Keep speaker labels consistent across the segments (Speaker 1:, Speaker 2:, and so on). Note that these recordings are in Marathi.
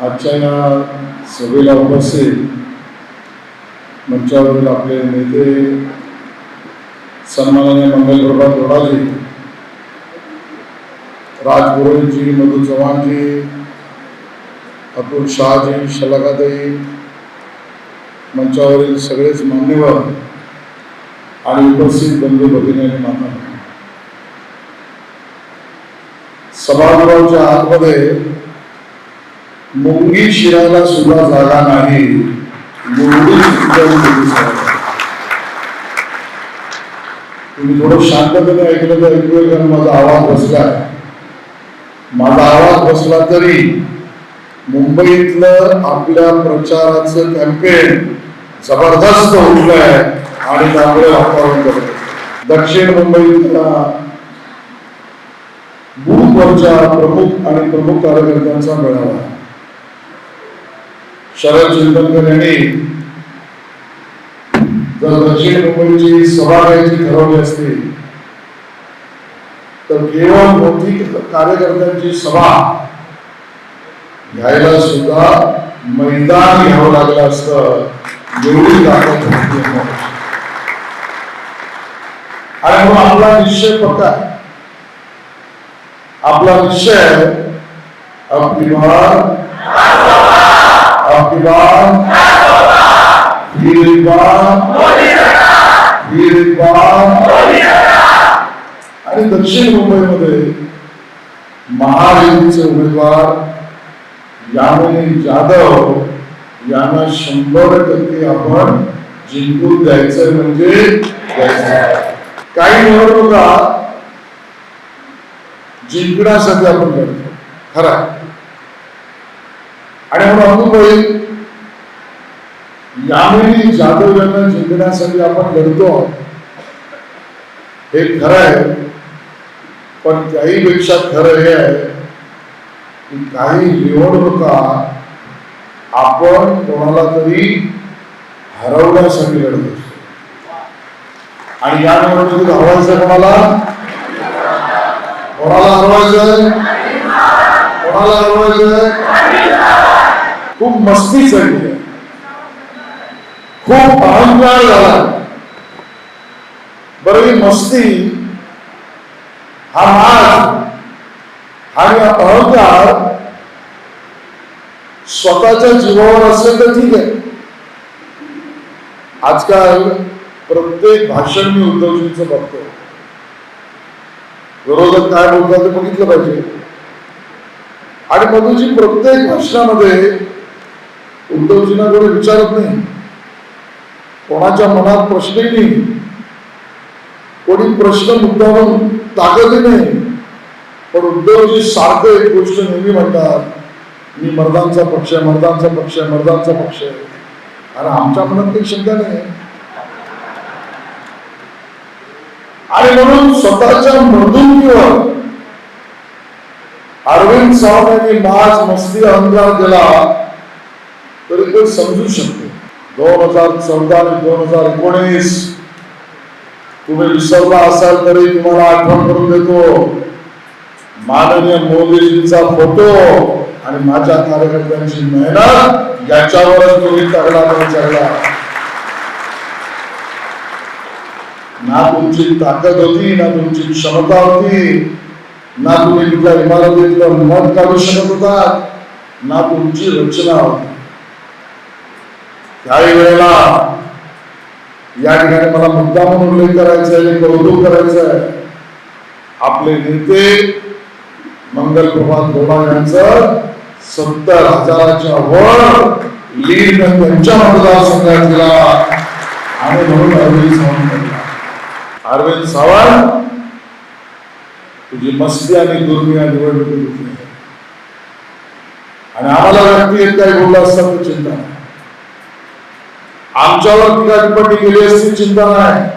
Speaker 1: आजच्या या सभेला उपस्थित मंचावरील आपले नेते सन्माननीय मंगलप्रभात दोडाजी राजपुरोहितजी मधु चव्हाणजी अतुल शहाजी शलाकाताई मंचावरील सगळेच मान्यवर आणि उपस्थित बंधू भगिनी आणि माता सभागृहाच्या आतमध्ये मुंगी शिरायला सुद्धा जागा नाही. मुंगी तुम्ही थोडं शांतपणे ऐकलं तर ऐकू कारण माझा आवाज बसलाय. माझा आवाज बसला तरी मुंबईतलं आपल्या प्रचाराचं कॅम्पेन जबरदस्त उठलंय आणि त्यामुळे वातावरण करत दक्षिण मुंबईतला बूथवरच्या प्रमुख आणि प्रमुख कार्यकर्त्यांचा मेळावा. शरद चिंतनकर यांनी जर दक्षिण मुंबईची सभा घ्यायची ठरवली असती तर केवळ भौतिक कार्यकर्त्यांची सभा घ्यायला सुद्धा मैदान घ्यावं लागलं असतं एवढी ताकद होती आणि म्हणून आपला निश्चय पक्का आपला निश्चय आपली बार आपली बार फिर एक बार फिर एक बार आणि दक्षिण मुंबईमध्ये महायुतीचे उमेदवार यामिनी जाधव यांना शंभर टक्के आपण जिंकून द्यायचं म्हणजे काही निवडणुका जिंकण्यासाठी आपण करतो. खरा आणि म्हणून होईल यावेळी जाधव यांना जिंकण्यासाठी आपण लढतो. हे खरं आहे. पण त्याहीपेक्षा खरं हे आहे की काही निवडणुका आपण कोणाला तरी हरवण्यासाठी लढत असतो आणि या निवडणुकीत हरवायचं कोणाला? कोणाला हरवायचंय कोणाला हरवायचंय खूप मस्ती चढली खूप अहंकार झाला. बरं ही मस्ती हा माज आणि हा अहंकार स्वतःच्या जीवावर असेल तर ठीक आहे. आजकाल प्रत्येक भाषण मी उद्धवजींचं बघतो विरोधक काय बोलतात ते बघितलं पाहिजे. आणि मधुजी प्रत्येक भाषणामध्ये उद्धवजींना कोणी विचारत नाही. कोणाच्या मनात प्रश्नही नाही. कोणी प्रश्न मुद्दावरून ताकदही नाही. पण उद्धवजी सारखं एक गोष्ट नेहमी म्हणतात मी मर्दांचा पक्ष आहे मर्दांचा पक्ष आहे मर्दांचा पक्ष आहे. आणि आमच्या मनात काही शंका नाही. आणि म्हणून स्वतःच्या मृदुंगीवर अरविंद सावंत यांनी माज मस्ती अहंकार दिला. तरी ते समजू शकतो. दोन हजार चौदा आणि दोन हजार एकोणीस तुम्ही विसरला असाल तरी तुम्हाला आठवण करून देतो. माननीय मोदीजींचा फोटो आणि माझ्या कार्यकर्त्यांची मेहनत याच्यावरच तुम्ही तगडा विचारला चढला. ना तुमची ताकद होती ना तुमची क्षमता होती ना तुम्ही तुमच्या इमारतीतलं मत काढू शकत होता ना तुमची रचना होती. त्याही वेळेला या ठिकाणी मला मुद्दा म्हणून उल्लेख करायचा आहे कौतुक करायचं आहे. आपले नेते मंगल प्रभात गोवा यांचं सत्तर हजाराच्या वर लीड त्यांच्या मतदारसंघात गेला आणि म्हणून अरविंद सावंत अरविंद सावंत तुझी मस्ती आणि दुर्मिळ निवडणुकीत आहे. आणि आम्हाला व्यक्ती काही बोलला असतात चिंता. आमच्यावर टीका टिप्पणी केली असती चिंता नाही.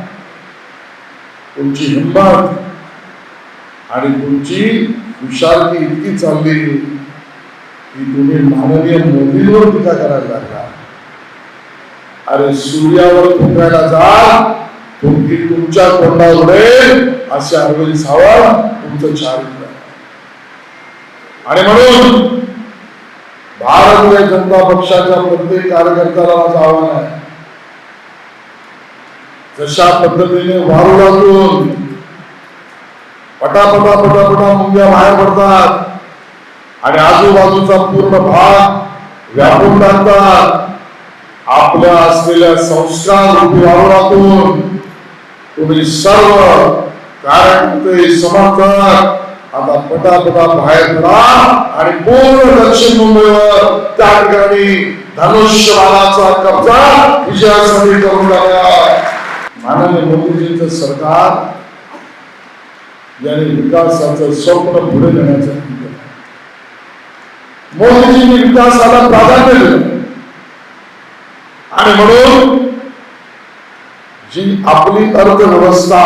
Speaker 1: तुमची हिंमत आणि तुमची विशालती इतकी चालली की तुम्ही माननीय मोदींवर टीका करायला लागला. अरे सूर्यावर थुंकायला जा तुमची तुमच्या तोंडावर उडेल असे अरविंद सावंत तुमचं चारित्र. आणि म्हणून भारतीय जनता पक्षाच्या प्रत्येक कार्यकर्त्याला माझं आव्हान आहे. जशा पद्धतीने वारुळातून पटापटा पटापटा मुंग्या बाहेर पडतात आणि आजूबाजूचा पूर्ण भाग व्यापून टाकतात. आपल्या असलेल्या संस्कार रूपी वारुळातून तुम्ही सर्व कार्यकर्ते समर्थक आता पटापटा बाहेर पडा आणि पूर्ण दक्षिण मुंबईवर त्या ठिकाणी धनुष्यबाणाचा कब्जा विजयासाठी करून टाका. माननीय मोदीजींचं सरकार यांनी विकासाचं स्वप्न पुढे नेण्याचं मोदीजींनी विकासाला प्राधान्य दिलं. आणि म्हणून जी आपली अर्थव्यवस्था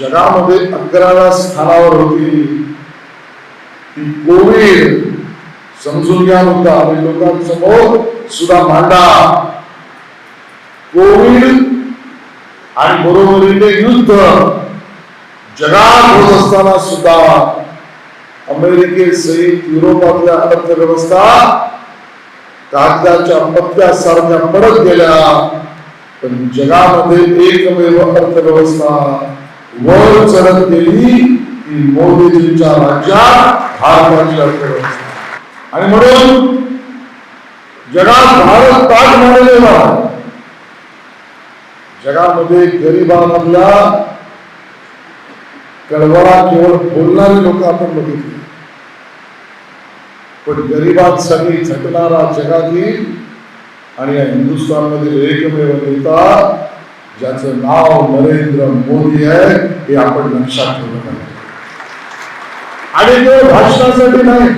Speaker 1: जगामध्ये अकराव्या स्थानावर होती ती कोविड समजून घ्या होता. आणि लोकांसमोर सुद्धा मांडा कोविड आणि बरोबरीने युद्ध जगात होत असताना सुद्धा अमेरिकेसहित युरोपातल्या अर्थव्यवस्था कागदाच्या पत्त्यासारख्या पडत गेल्या. पण जगामध्ये एकमेव अर्थव्यवस्था वर चढत गेली ती मोदीजींच्या राज्यात भारताची अर्थव्यवस्था. आणि म्हणून जगात भारत ताज मानलेला जगामध्ये गरिबामधला कळवळा केवळ बोलणारी लोक आपण बघितली. पण गरिबांसाठी झटणारा जगातील आणि या हिंदुस्थानमधील एकमेव नेता ज्याचं नाव नरेंद्र मोदी आहे हे आपण लक्षात ठेवलं पाहिजे. आणि ते भाषणासाठी नाही.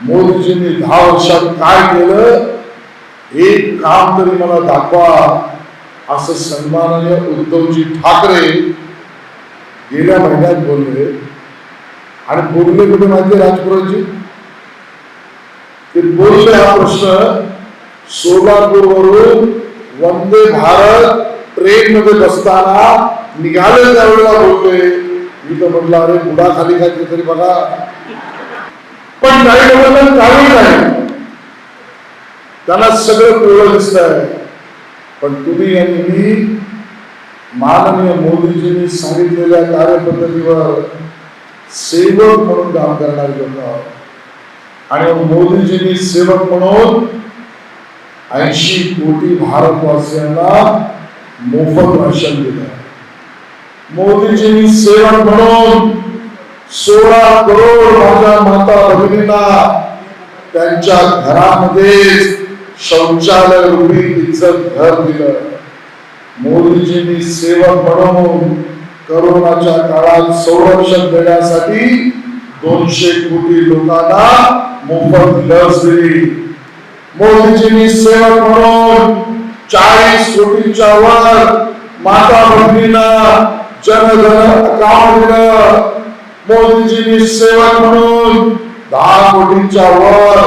Speaker 1: मोदीजींनी दहा वर्षात काय केलं? एक काम तरी मला दाखवा. असं सन्माननीय उद्धवजी ठाकरे गेल्या महिन्यात बोलले. आणि बोलले कुठे माहिती राजपुराजी ते बोलले हा प्रश्न सोलापूर वरून वंदे भारत ट्रेन मध्ये बसताना निघाले त्यावेळेला बोलले. मी तर म्हटलं अरे बुडा खाली काय तरी बघा. पण काही काही नाही. त्यांना सगळं पिवळं दिसत आहे पण तुम्ही आणि मी माननीय मोदीजींनी सांगितलेल्या कार्यपद्धतीवर सेवक म्हणून काम करणारे लोक आहोत. आणि मोदीजींनी सेवक म्हणून ऐंशी कोटी भारतवासियांना मोफत भाषण दिलं मोदीजींनी सेवक म्हणून सोळा करोड माझ्या माता भगिनींना त्यांच्या घरामध्ये शौचालय रूपी तिचं घर दिलं. मोदीजींनी सेवक म्हणून करोनाच्या काळात संरक्षण देण्यासाठी दोनशे कोटी लोकांना मोफत लस दिली. मोदीजींनी सेवक म्हणून चाळीस कोटीच्या वर माता भगिनींना जनधन अकाउंट दिलं. मोदीजींनी सेवक म्हणून दहा कोटींच्या वर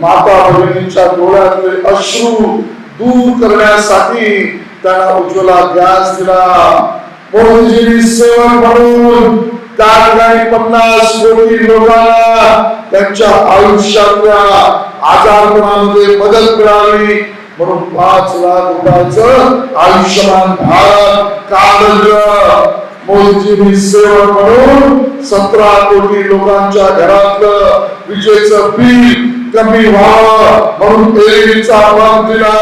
Speaker 1: माता भगिनींच्या डोळ्यातले अश्रू दूर करण्यासाठी त्यांना उज्ज्वला गॅस दिला. मोदीजींनी सेवन म्हणून त्या ठिकाणी पन्नास कोटी लोकांना त्यांच्या आयुष्यातल्या आजारपणामध्ये मदत मिळाली. म्हणून पाच लाख रुपयाचं आयुष्यमान भारत काढलं. मोदीजींनी सेवक म्हणून सतरा कोटी लोकांच्या घरातलं विजेचं बिल कमी व्हावं म्हणून एलईडीचा लाभ दिला.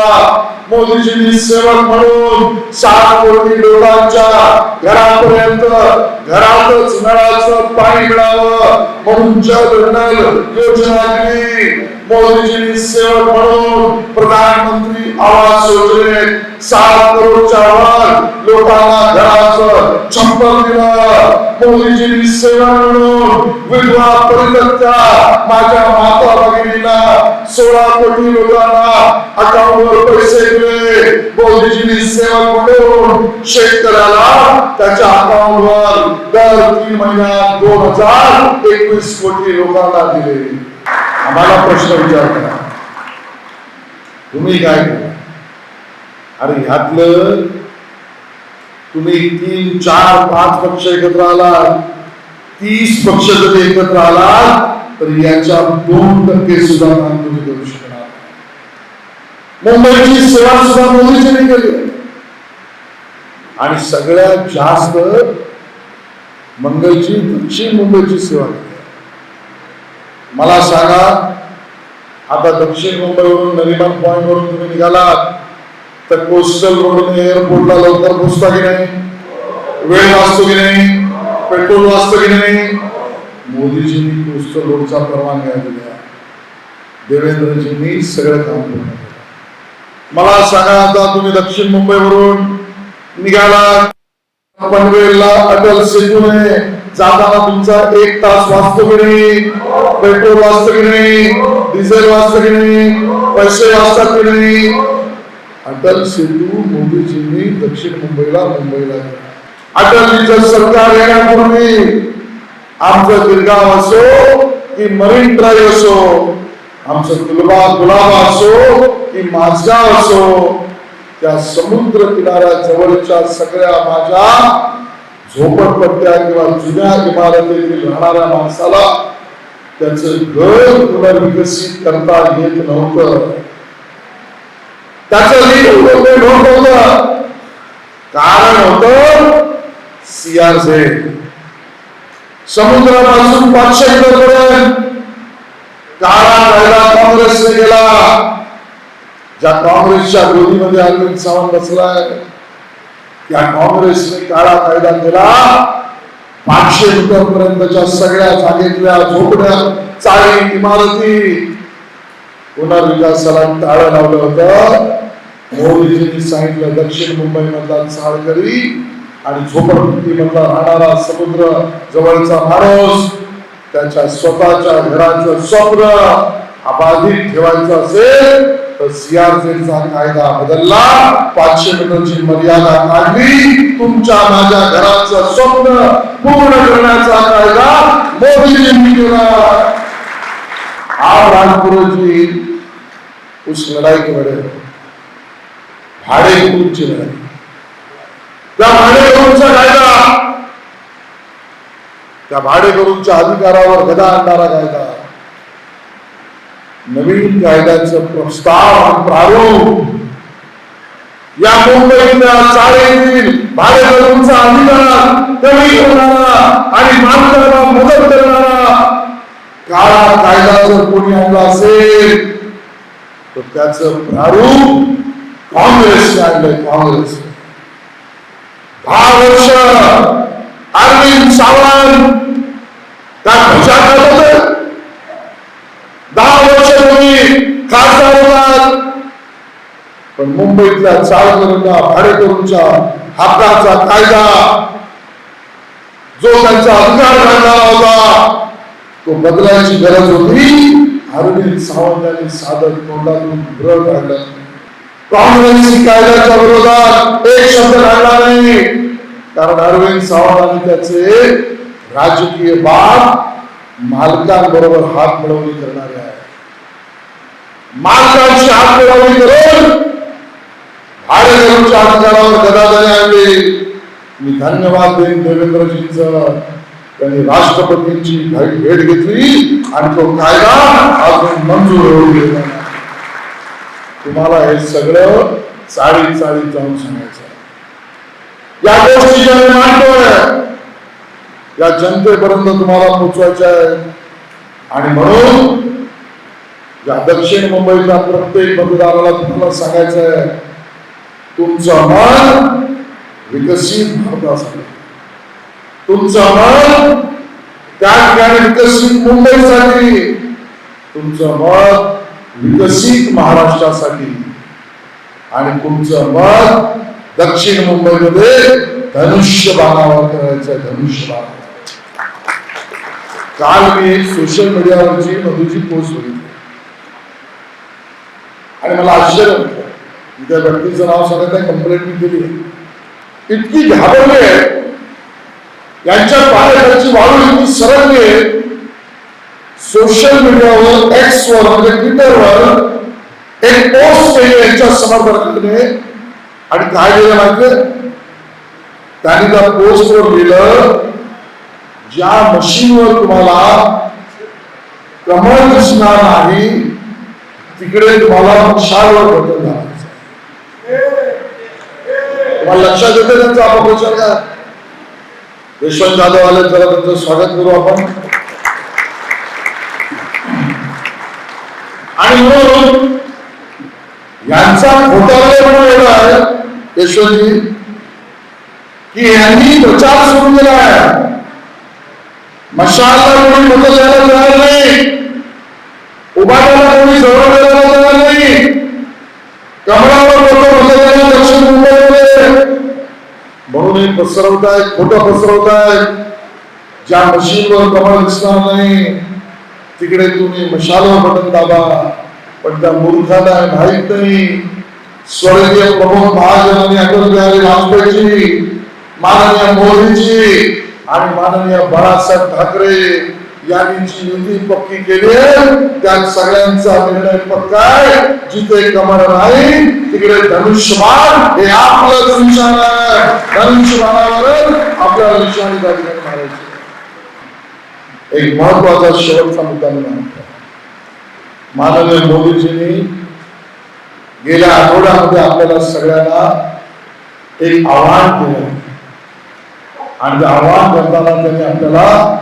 Speaker 1: मोदीजींनी सेवक म्हणून सात कोटी लोकांच्या घरापर्यंत घरातच नळाचं पाणी मिळावं म्हणून जल नल योजना दिली. मोदीजींनी सेवक म्हणून प्रधानमंत्री आवास योजनेत सात करोडच्या वर लोकांना घराचं छप्पर दिलं मोदीजींनी सेवक म्हणून विधवा परित्यक्त्या माझ्या माता भगिनीला सोळा कोटी लोकांना अकाउंटवर पैसे दिले मोदीजींनी सेवक म्हणून शेतकऱ्याला त्याच्या अकाउंटवर दर तीन महिन्यात दोन हजार एकवीस कोटी लोकांना दिले आम्हाला प्रश्न विचारता तुम्ही काय अरे ह्यातलं तुम्ही तीन चार पाच पक्ष एकत्र आलात तीस पक्ष जर एकत्र आलात तर याच्या दोन टक्के सुद्धा काम तुम्ही करू शकणार मुंबईची सेवा सुद्धा मोदीजींनी केली. आणि सगळ्यात जास्त मंगलची दक्षिण मुंबईची सेवा केली. मला सांगा आता दक्षिण मुंबईवरून नरिमन पॉइंट वरून तुम्ही निघालात तर कोस्टल रोडने एअरपोर्टला लवकर पोहोचता की नाही? वेळ वाचतो की नाही? पेट्रोल वाचतो की नाही? मोदीजींनी कोस्टल रोडचा परवानग्या दिला. देवेंद्रजींनी सगळं काम पूर्ण केलं. मला सांगा आता तुम्ही दक्षिण मुंबईवरून निघालात. पनवेलला अटल सेतूने जाताना तुमचा एक तास वाचतो की नाही? पेट्रोल वाचतो की नाही? डिझेल वाचतो की नाही? पैसे वाचतात की नाही? अटल सेतू मोदीजींनी दक्षिण मुंबईला मुंबईला अटलजीचं सरकार येण्यापूर्वी आमचं गिरगाव असो की मरीन ड्राईव्ह असो आमचं गुलबा गुलाबा असो की माझगाव असो त्या समुद्र किनाऱ्या जवळच्या सगळ्या माझ्या झोपडपट्ट्या किंवा जुन्या इमारतीतील राहणाऱ्या माणसाला त्याचं घर पुनर्विकसित करता येत नव्हतं. त्याचं लीड होत नव्हतं. कारण होत सियाचे समुद्रापासून पाचशे किलोपर्यंत काळा राहिला काँग्रेसने गेला. ज्या काँग्रेसच्या गोदीमध्ये अरविंद सावंत बसलाय त्या काँग्रेसने काळा कायदा केला. पाचशे मीटरपर्यंतच्या सगळ्या जागेतल्या झोपड्या चाळी इमारती. पुनर्विकासाला टाळं लावलं होतं. मोदीजींनी सांगितलं दक्षिण मुंबई मधला चाळकरी आणि झोपडपट्टी मधला राहणारा समुद्र जवळचा माणूस त्याच्या स्वतःच्या घराचं स्वप्न अबाधित ठेवायचं असेल तर सीआरपीचा कायदा बदलला पाचशे मीटरची मर्यादा काढली तुमच्या माझ्या घराचं स्वप्न पूर्ण करण्याचा कायदा मोदीजींनी केला. आप राजपुरोजी उस लड़ाई के बड़े हो भाडेकरूंची लड़ाई त्या भाडेकरूंचा कायदा त्या भाडेकरूंच्या अधिकारावर गदा आणणारा कायदा. नवीन कायद्याचं प्रस्ताव प्रारूप. या मुंबईतल्या चाळीतील भारताचा अधिकार कमी करणारा आणि मालकाला मदत करणारा. काळा कायदा जर कोणी आणला असेल तर त्याच प्रारूप काँग्रेसने आणलंय काँग्रेस. दहा वर्ष अरविंद सावंत त्या ध्वजात दहा वर्ष तुम्ही खासदार होतात पण मुंबईतल्या चाळकरूंना भाडेकरूंच्या हक्काचा कायदा जो त्यांचा अधिकार काढला होता तो बदलायची गरज होती. अरविंद सावंतांनी सादर तोंडातून ग्रह काढलं. काँग्रेसची कायद्याच्या विरोधात एक शब्द काढला नाही. कारण अरविंद सावंतांनी त्याचे राजकीय बाब मालकांबरोबर हात मिळवणी करणारे आहे मालकांची हात मिळवणी करून भाडेकरूंच्या अधिकारावर गदादने आणले मी धन्यवाद देईन देवेंद्रजींचं. त्यांनी राष्ट्रपतींची भेट भेट घेतली आणि तो कायदा अजून मंजूर होऊन गेला तुम्हाला हे सगळं चाळी चाळी जाऊन सांगायचं या गोष्टी ज्या मांडतोय या जनतेपर्यंत तुम्हाला पोचवायचे आहे. आणि म्हणून या दक्षिण मुंबईच्या प्रत्येक मतदाराला तुम्हाला सांगायचं आहे तुमचं मन विकसित भारतासाठी. तुमचं मन त्या ठिकाणी विकसित मुंबईसाठी. तुमचं मत विकसित महाराष्ट्रासाठी. आणि तुमचं मत दक्षिण मुंबईमध्ये धनुष्य बाणावर करायचं धनुष्य काल मी सोशल मीडियावरची मधुची पोस्ट बघितली. आणि मला आश्चर्य वाटलं. त्या व्यक्तीचं नाव सांगत नाही कंप्लेंट मी केली. इतकी घाबरली आहे. यांच्या पाण्याची वाळू इतकी सरकली आहे. सोशल मीडियावर एक्स वर म्हणजे ट्विटरवर एक पोस्ट केली यांच्या समर्थकाने आणि काय केलं माहिती त्यांनी त्या पोस्टवर लिहिलं ज्या मशीनवर तुम्हाला कमळ दिसणार नाही तिकडे तुम्हाला मशालवर बदल तुम्हाला लक्षात येते त्यांचा अपप्रचार का? यशवंत जाधव आले जरा त्यांचं स्वागत करू आपण. आणि म्हणून यांचा खोटारडेपणा एवढा आहे यशवंतजी की यांनी प्रचार सुरू केला आहे. मशाला कोणी मतं जायला तयार नाही. उभाटाला कोणी जवळ द्यायला तयार नाही. कमळावर लोक दक्षिण मुंबईमध्ये. म्हणून हे पसरवतायत खोटं पसरवतायत ज्या मशीनवर कमळ दिसणार नाही तिकडे तुम्ही मशाला बटन दाबा. पण त्या मूर्खाला माहीत नाही. स्वर्गीय प्रमुख महाजनांनी अटल बिहारी वाजपेयीची माननीय मोदीची आणि माननीय बाळासाहेब ठाकरे यांनी युती पक्की केली त्यात त्या सगळ्यांचा निर्णय पक्का आहे. जिथे कमर नाही तिकडे धनुष्यबाण हे आपलं निशाण आहे. धनुष्यबाणावर आपल्याला निशाणी त्या ठिकाणी एक महत्त्वाचा शेवटचा मुद्दा मी मानतो. माननीय मोदीजींनी गेल्या आठवड्यामध्ये आपल्याला सगळ्यांना एक आव्हान केलं आणि ते आव्हान करताना त्यांनी आपल्याला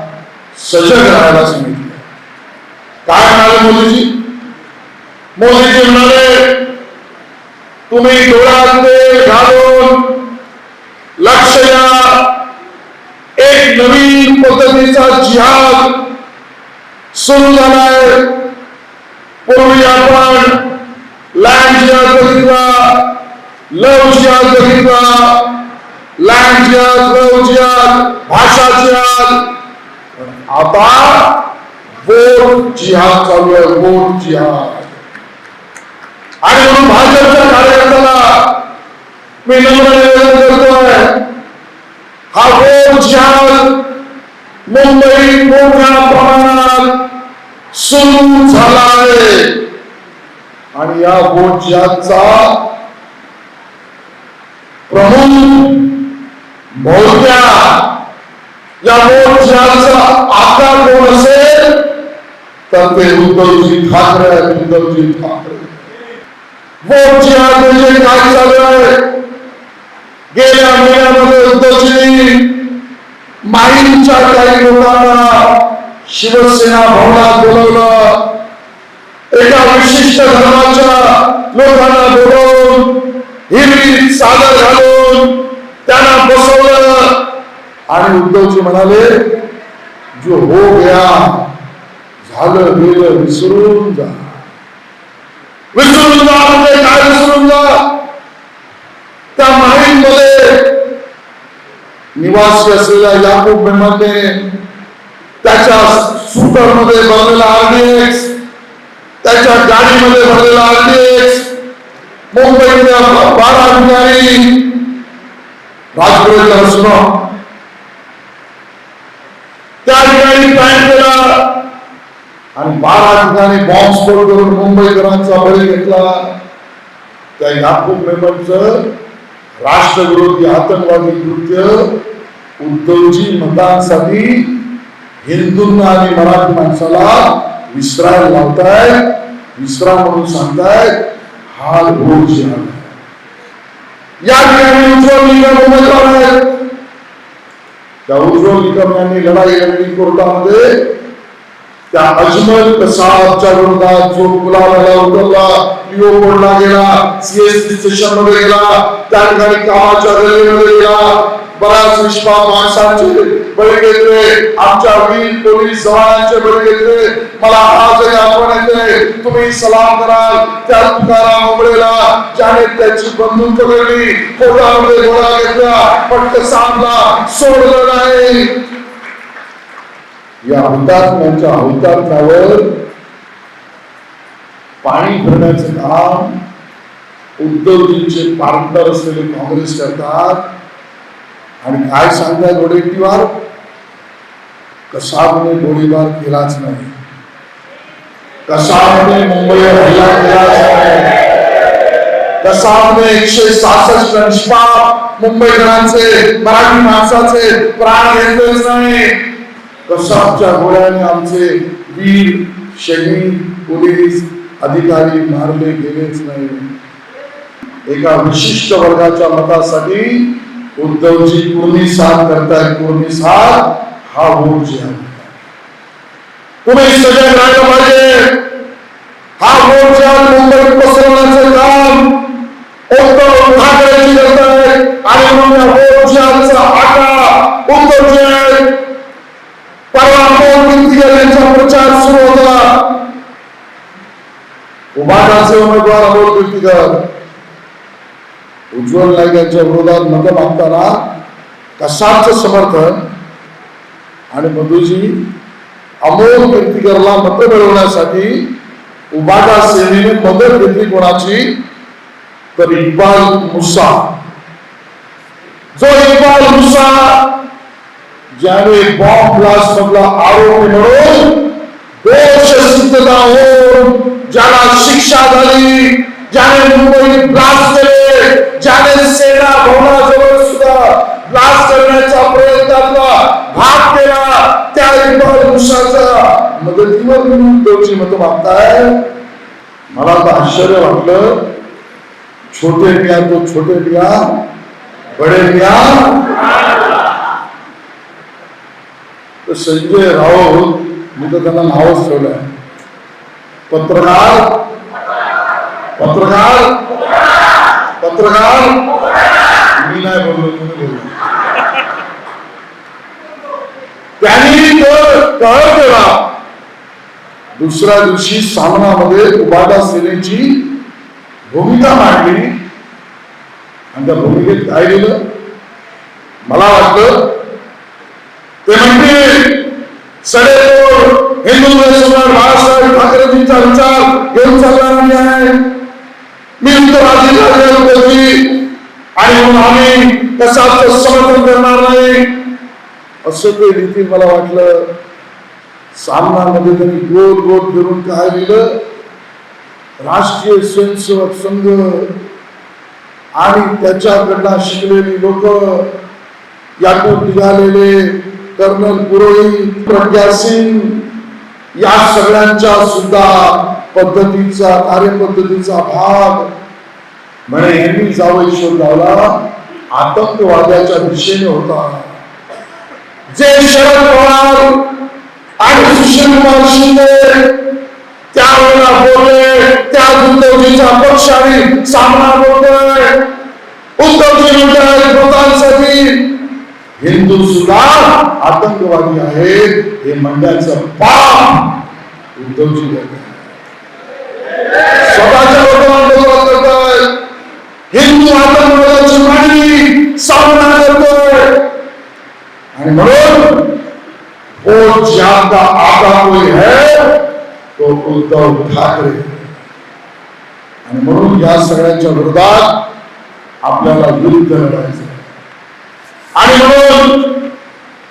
Speaker 1: सजग राहायला सांगितलं. काय म्हणाले मोदीजी? मोदीजी म्हणाले तुम्ही डोळ्यात घालून लक्ष द्या. एक नवीन पद्धतीचा जिहाद सुरू झालाय. पूर्वी आपण लँड जिहाद बघितला लव जिहाद बघितला लँड जिहाद भाषा जिहाद आता वोट जिहाद चालू आहे वोट जिहाद. आणि म्हणून भाजपच्या कार्यकर्त्याला मी नम्र निवेदन करतोय हा वोट जिहाद मुंबई मोठ्या प्रमाणात सुरू झाला आहे आणि या वोट जिहादचा प्रमुख मोठ्या या वोट जिहादचा आकार कोण असेल तर ते उद्धवजी ठाकरे आहेत उद्धवजी ठाकरे वोट जिहाद म्हणजे काय चालू आहे गेल्या महिन्यामध्ये उद्धवजींनी माहीमच्या काही लोकांना शिवसेना भवनात बोलवलं एका विशिष्ट धर्माच्या त्यांना बसवलं. आणि उद्धवजी म्हणाले जो हो गया झालं गेलं विसरून जा. विसरून जा म्हणजे काय विसरून जा? त्या माहीममध्ये निवासी असलेल्या याकूब मेहमाने त्याच्या स्कूटरमध्ये भरलेला आरडीएक्स त्याच्या गाडीमध्ये भरलेला आरडीएक्स मुंबईतल्या बारा अधिकारी राजपुरेच्या सुनो त्या ठिकाणी प्लॅन केला. आणि बारा ठिकाणी बॉम्ब स्फोट करून मुंबईकरांचा बळी घेतला. त्या याकूब मेमनचं राष्ट्रविरोधी आतंकवादी कृत्य उद्धवजी मतांसाठी हिंदूंना आणि मराठी माणसाला विश्राम लावताय विश्राम म्हणून सांगताय हा घोर जिहाद या ठिकाणी उज्ज्वल निकम उमेदवार आहेत त्या उज्ज्वल निकम यांनी लढाई लढली कोर्टामध्ये त्या अजमल प्रसादच्या विरोधात जो पुलावाला उतरला पिओ कोडला गेला सीएसटी स्टेशनमध्ये गेला त्या ठिकाणी कामाच्या रेल्वेमध्ये गेला. बराच विश्वास माणसांचे. बळी घेतले. आमच्या वीर पोलीस जवानांचे बळी घेतले. मला आजही आठवण येते. तुम्ही सलाम कराल. त्या तुकाराम उमरेला ज्याने त्याची बंदूक पकडली. पोटामध्ये गोळा घेतला. पण कसाबला सोडलं नाही. या हुतात्म्यांच्या हुतात्म्यावर पाणी भरण्याचं काम उद्धवजींचे पार्टनर असलेले काँग्रेस करतात. आणि काय सांगतात वडेट्टीवार कसाबने गोळीबार केलाच नाही. कसाबने मुंबई हल्ला केलाच नाही. कसाबने एकशे सहासष्ट निष्पाप मुंबईकरांचे मराठी माणसाचे प्राण घेतलेच नाही. कसाबच्या गोळ्याने आमचे वीर शहीद पोलीस अधिकारी मारले गेलेच नाही. एका विशिष्ट वर्गाच्या मतासाठी उद्धवजी पूर्णी साथ करताय पूर्णी साथ हा वोट जे आहे तुम्ही सगळे राहिलं पाहिजे हा मोर्चा जे मुंबईत पसरवण्याचं काम उद्धव ठाकरेजी करत आहे. आणि मग या वोट आटा उद्धव आहे परवा अमोल यांचा प्रचार सुरू होता. उभाटाचे उमेदवार अमोल कीर्तिकर उज्ज्वल नाईक यांच्या विरोधात मतं मागताना कशाच समर्थन आणि मधुजी अमोल कीर्तिकरला मतं मिळवण्यासाठी उबाटा सेनेने मदत घेतली कोणाची? तर इक्बाल मुसा. जो इक्बाल मुसा ज्याने बॉम्ब ब्लास्ट मधला आरोपी म्हणून दोष सिद्धता होऊन ज्याला शिक्षा झाली ज्याने मुंबई ब्लास्ट ज्याने सेना भवनाजवळ सुद्धा ब्लास्ट करण्याचा प्रयत्नातला भाग केला त्या इक्बाल मुसाच्या मदतीवर तुम्ही उद्धवची मतं मागताय. मला तर आश्चर्य वाटलं. छोटे मिया तो छोटे मिया बडे मिया तर संजय राऊत मी तर त्यांना नावच ठेवलंय. पत्रकार? पत्रकार? पत्रकार मी नाही बोललो तुम्ही बोललो. त्यांनी तर कळ केला. दुसऱ्या दिवशी सामनामध्ये उबाटा सेनेची भूमिका मांडली. आणि त्या भूमिकेत काय गेलं मला वाटतं ते म्हणते सडेतोड हिंदू सम्राट बाळासाहेब ठाकरेजींचा विचार घेऊन चालणार नाही आहे मी उत्तराधिकारी होती आणि म्हणून आम्ही कशाच समर्थन करणार नाही. असं ते रीती मला वाटलं. सामनामध्ये त्यांनी गोल गोल फिरून काय लिहिलं? राष्ट्रीय स्वयंसेवक संघ आणि त्याच्याकडनं शिकलेली लोक यातून निघालेले कर्नल पुरोहित प्रज्ञा सिंग या सगळ्यांच्या सुद्धा पद्धतीचा कार्यपद्धतीचा भाग. म्हणे यांनी जावं शोध लावला आतंकवाद्याच्या दिशेने होता. जे शरद पवार आणि सुशील कुमार शिंदे त्यावेळेला बोलले त्या उद्धवजीच्या पक्षाने सामना बोलतोय उद्धवजी म्हणतात स्वतःसाठी हिंदू सुद्धा आतंकवादी आहेत हे म्हणण्याचं पाप उद्धवजी करतात स्वतःच्या वर्तमान बरोबर करतायत हिंदू आतंकवादाची मांडणी सामना करतोय. आणि म्हणून वो ज्यादा आता कोई है तो उद्धव ठाकरे. आणि म्हणून या सगळ्यांच्या विरोधात आपल्याला युद्ध लढायचं आणि म्हणून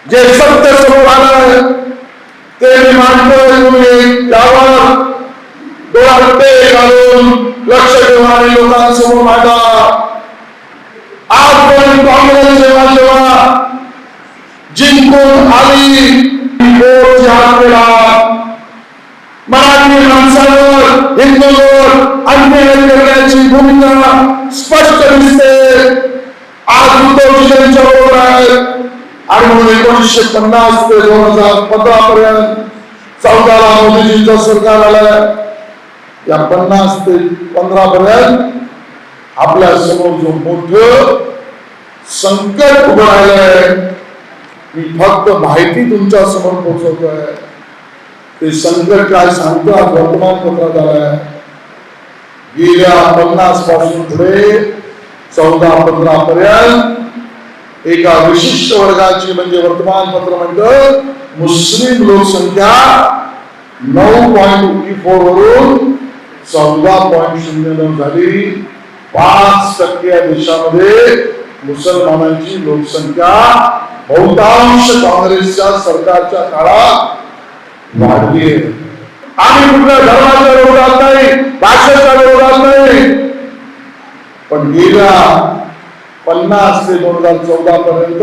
Speaker 1: जे सत्य समोर आलं ते मी मानतोय तुम्ही. त्यावर डोळ्यात घालून लक्ष ठेवा आणि लोकांसमोर मांडा. आजपर्यंत काँग्रेस जेव्हा जेव्हा जिंकून आली. केला मराठी माणसावर हिंदूवर अन्याय करण्याची भूमिका स्पष्ट दिसते. आज उद्धवजी त्यांच्या बरोबर आहे. आणि म्हणून एकोणीसशे पन्नास ते दोन हजार पंधरा पर्यंत चौदाला मोदीजींचं सरकार आलं. या पन्नास ते पंधरा पर्यंत आपल्यासमोर जो मोठ संकट उभं राहिलंय मी फक्त माहिती तुमच्यासमोर पोहोचवतोय. ते संकट काय सांगतो आज वर्तमानपत्रात आलाय. गेल्या पन्नासपासून पुढे चौदा पंधरा पर्यंत एका विशिष्ट वर्गाची म्हणजे वर्तमानपत्र म्हणत मुस्लिम लोकसंख्या नऊ पॉईंट फोर वरून चौदा पॉईंट शून्य नऊ झाली. पाच टक्के या देशामध्ये मुसलमानांची लोकसंख्या बहुतांश काँग्रेसच्या सरकारच्या काळात वाढली आहे. आम्ही कुठल्या धर्माच्या विरोधात नाही भाषेच्या विरोधात नाही. पण गेल्या पन्नास ते दोन हजार चौदा पर्यंत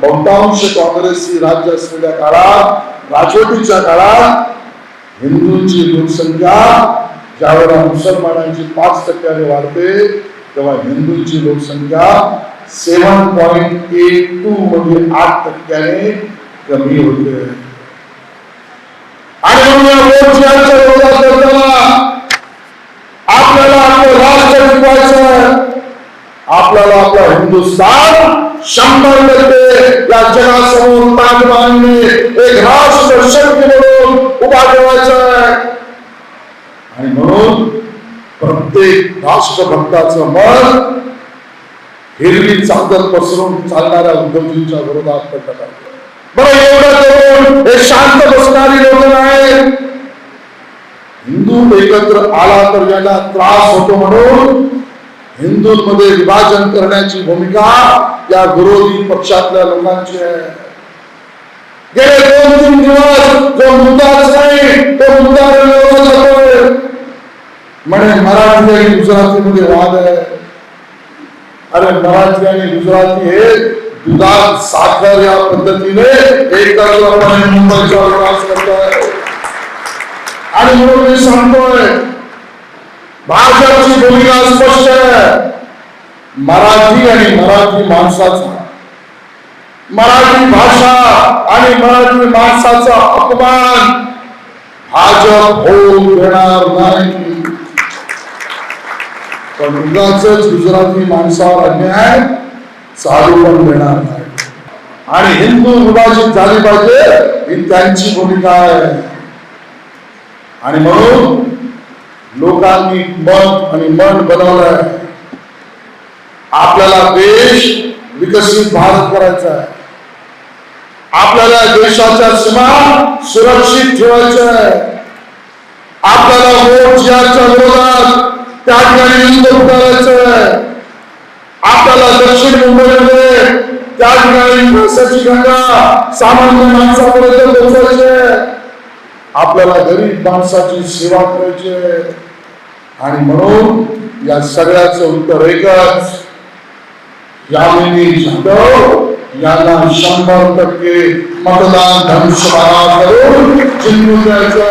Speaker 1: बहुतांश काँग्रेसची राज्य असलेल्या काळात राजवटीच्या काळात हिंदूंची लोकसंख्या ज्यावेळेला मुसलमानांची पाच टक्क्याने वाढते तेव्हा हिंदूंची लोकसंख्या सेवन पॉईंट एट टू म्हणजे आठ टक्क्याने कमी होते. आणि आपल्याला आपलं राष्ट्र टिकवायचं आपल्याला आपला हिंदुस्थान शंभर टक्के या जगासमोर ताजबानने एक राष्ट्र शक्ती म्हणून उभा ठेवायचा आहे आणि म्हणून प्रत्येक राष्ट्रभक्ताचं मन हिरवी चादर पसरून चालणाऱ्या उद्धवजींच्या विरोधात पडलं बरं एवढं हे शांत बसणारी लोक नाही हिंदू एकत्र आला तर याला त्रास होतो म्हणून हिंदूंमध्ये विभाजन करण्याची भूमिका या विरोधी पक्षातल्या लोकांची आहे. गेले दोन तीन दिवस जो मुद्दाच नाही तो मुद्दा म्हणे मराठी आणि गुजरातीमध्ये वाद आहे. अरे मराठी आणि गुजराती हे दुधात साखर या पद्धतीने एकत्रपणे मुंबईचा विकास करताय. आणि म्हणून मी सांगतोय भाषाची भूमिका स्पष्ट आहे. मराठी आणि मराठी माणसाचा मराठी भाषा आणि मराठी माणसाचा अपमान भाजप होऊ देणार नाही. पण उगाच गुजराती माणसावर अन्याय चालू पण देणार नाही. आणि हिंदू विभाजित झाली पाहिजे ही त्यांची भूमिका आहे. आणि म्हणून लोकांनी मन आणि मन बनवलंय. आपल्याला देश विकसित भारत करायचा आहे. आपल्याला देशाच्या सीमा सुरक्षित ठेवायच्या आहे आपल्याला वोट याच्या विरोधात त्या ठिकाणी लिंग उतारायचं आहे. आपल्याला दक्षिण मुंबईमध्ये त्या ठिकाणी पैशाची गंगा सामान्य माणसापर्यंत पोहोचायची आपल्याला गरीब माणसाची सेवा करायची आहे. आणि म्हणून या सगळ्याच उत्तर एकच यामिनी जाधव यांना शंभर टक्के मतदान धनुष्यबाणा करून जिंकून द्यायचं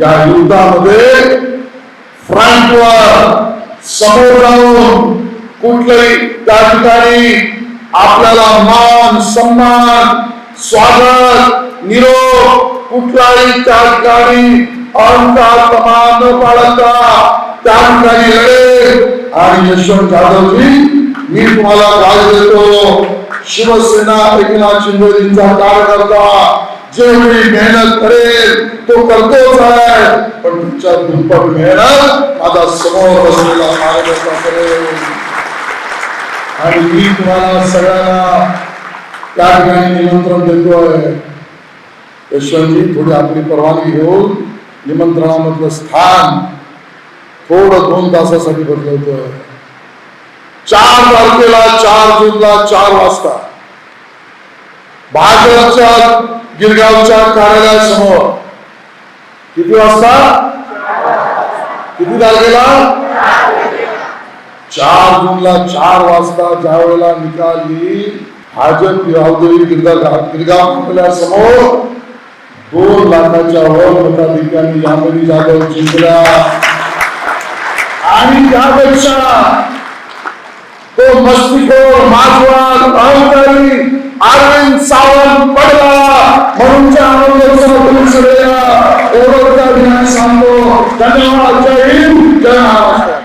Speaker 1: या युद्धामध्ये फ्रंटवर समोर जाऊन कुठल्याही त्या ठिकाणी आपल्याला मान सन्मान स्वागत निरोप कुठलाही त्या ठिकाणी अंतरात्मा न बाळगता त्या ठिकाणी लढे आणि यशवंत जाधवजी मी तुम्हाला काय देतो. शिवसेना एकनाथ शिंदेजींचा कार्यकर्ता जेवढी मेहनत करेल तो करतोच आहे. पण तुमच्या दुप्पट मेहनत माझा समोर बसलेला कार्यकर्ता करेल. आणि मी तुम्हाला सगळ्यांना त्या ठिकाणी निमंत्रण देतोय. यशवंतजी थोडी आपली परवानगी घेऊन निमंत्रणामधलं स्थान थोडं दोन तासासाठी बदलवतोय चार तारखेला चार जूनला चार वाजता. भाजपच्या गिरगावच्या कार्यालयासमोर. किती वाजता? किती तारखेला? चार जूनला चार वाजता ज्या वेळेला निकाल येईल भाजप यावदेवी गिरगाव गिरगाव समोर दोन लाखाच्या वर मताधिकारी यामध्ये जागा जिंकल्या आणि त्यापेक्षा तो मस्तिखोर माजवान अहंकारी अरविंद सावंत पडला म्हणूनच्या आनंदोत्सव करून सगळ्या एवढं त्या ठिकाणी सांगतो धन्यवाद जय हिंद जय